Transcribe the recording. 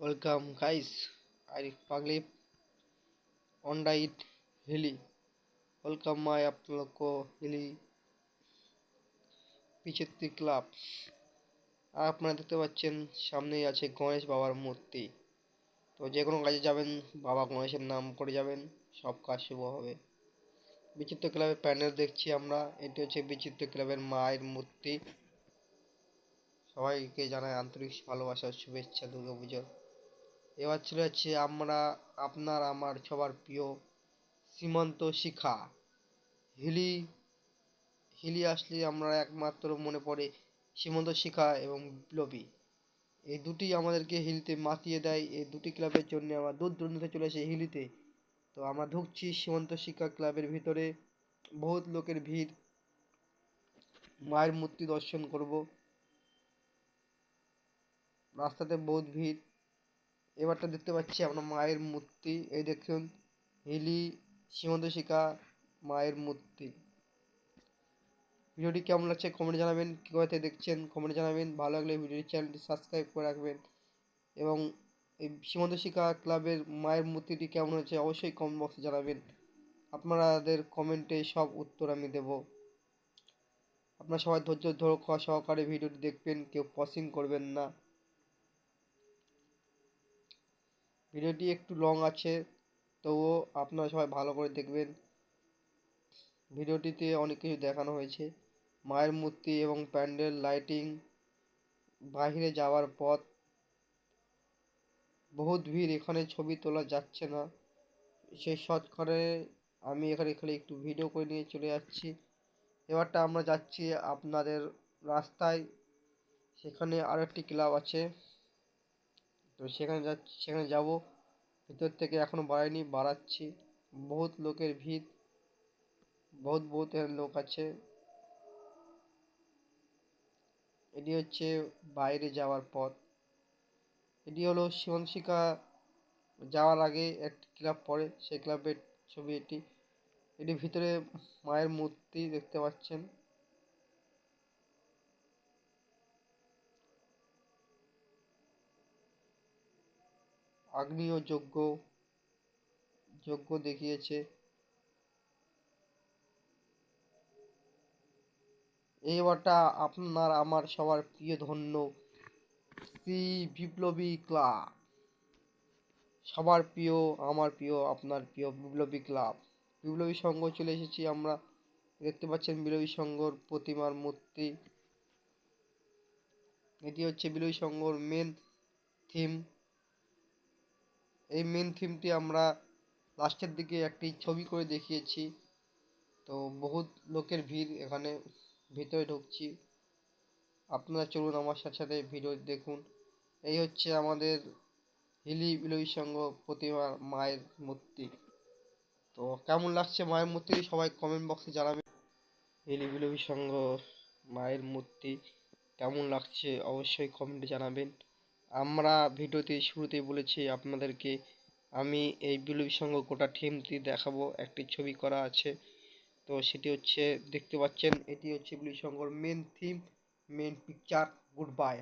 Welcome guys, I Pagli Honda it Hilly. Welcome my आप लोग को हिली পিচেত্তি ক্লাব আর আপনারা দেখতে পাচ্ছেন সামনেই আছে গণেশ বাবার মূর্তি তো যে কোনো কাজে যাবেন বাবা গণেশের নাম করে যাবেন সব কাজ শুভ হবে বিচিত্র ক্লাবের প্যান্ডেল দেখছি আমরা এটি হচ্ছে বিচিত্র ক্লাবের মায়ের মূর্তি সবাইকে জানাই আন্তরিক ভালোবাসার শুভেচ্ছা দুর্গা পুজোর এবার চলে যাচ্ছে আমরা আপনার আমার সবার প্রিয় সীমান্ত শিখা। হিলি হিলি আসলে আমরা একমাত্র মনে পড়ে সীমান্ত শিখা এবং বিপ্লবী। এই দুটি আমাদেরকে হিলিতে মাতিয়ে দেয়। এই দুটি ক্লাবের জন্য আমরা দূর দূরান্তে চলে আসি হিলিতে। তো আমরা ঢুকছি সীমান্ত শিক্ষা ক্লাবের ভিতরে। বহুত লোকের ভিড়। মায়ের মূর্তি দর্শন করব। রাস্তাতে বহুত ভিড়। এবারটা দেখতে পাচ্ছি আমরা মায়ের মূর্তি। এই দেখুন, হিলি সীমন্ত শিখা, মায়ের মূর্তি। ভিডিওটি কেমন লাগছে কমেন্ট জানাবেন, কী কোথা দেখছেন কমেন্ট জানাবেন। ভালো লাগলে ভিডিওটি চ্যানেলটি সাবস্ক্রাইব করে রাখবেন। এবং এই সীমন্ত শিখা ক্লাবের মায়ের মূর্তিটি কেমন হচ্ছে অবশ্যই কমেন্ট বক্সে জানাবেন। আপনাদের কমেন্টে সব উত্তর আমি দেব। আপনারা সবাই ধৈর্য ধৈর্য সহকারে ভিডিওটি দেখবেন, কেউ পসিং করবেন না। ভিডিওটি একটু লং আছে, তবুও আপনারা সবাই ভালো করে দেখবেন। ভিডিওটিতে অনেক কিছু দেখানো হয়েছে। মায়ের মূর্তি এবং প্যান্ডেল লাইটিং বাহিরে যাওয়ার পথ। বহুত ভিড়, এখানে ছবি তোলা যাচ্ছে না। সেই শর্টকাটে আমি এখানে এখানে একটু ভিডিও করে নিয়ে চলে যাচ্ছি। এবারটা আমরা যাচ্ছি আপনাদের রাস্তায়। সেখানে আরও একটি ক্লাব আছে। তো সেখানে যাচ্ছি সেখানে যাব। ভিতর থেকে এখনও বাড়াইনি, বাড়াচ্ছি। বহুত লোকের ভিড়। বহুত বহুত লোক আছে। এটি হচ্ছে বাইরে যাওয়ার পথ। এটি হলো শিবনশিকা যাওয়ার আগে একটি ক্লাব পড়ে, সেই ক্লাবের ছবি এটি। এটি ভিতরে মায়ের মূর্তি দেখতে পাচ্ছেন। আগ্নেয় যজ্ঞ যজ্ঞ দেখিয়েছে। এইবারটা আপনার আমার সবার প্রিয় ধন্য শ্রী বিপ্লবী ক্লাব। সবার প্রিয়, আমার প্রিয়, আপনার প্রিয় বিপ্লবী ক্লাব। বিপ্লবী সংঘ চলে এসেছি আমরা। দেখতে পাচ্ছেন বিপ্লবী সংঘর প্রতিমার মূর্তি। এটি হচ্ছে বিপ্লবী সংঘর মেন থিম এই মেন থিমটি আমরা লাস্টের দিকে একটি ছবি করে দেখিয়েছি। তো বহুত লোকের ভিড় এখানে ভিতরে ঢুকছি। আপনারা চলুন আমার সাথে সাথে ভিডিও দেখুন। এই হচ্ছে আমাদের হিলি বিলবী সংঘ প্রতিমা মায়ের মূর্তি। তো কেমন লাগছে মায়ের মূর্তি? সবাই কমেন্ট বক্সে জানাবেন। হিলি বিলবী সংঘ মায়ের মূর্তি কেমন লাগছে? অবশ্যই কমেন্টে জানাবেন। আমরা ভিডিওতে শুরুতে বলেছি আপনাদেরকে, আমি এই বিপ্লবী সংঘ গোটা টিমটি দেখাবো, একটি ছবি করা আছে। তো সেটি হচ্ছে, দেখতে পাচ্ছেন, এটি হচ্ছে বিপ্লবী সংঘর main theme main picture good bye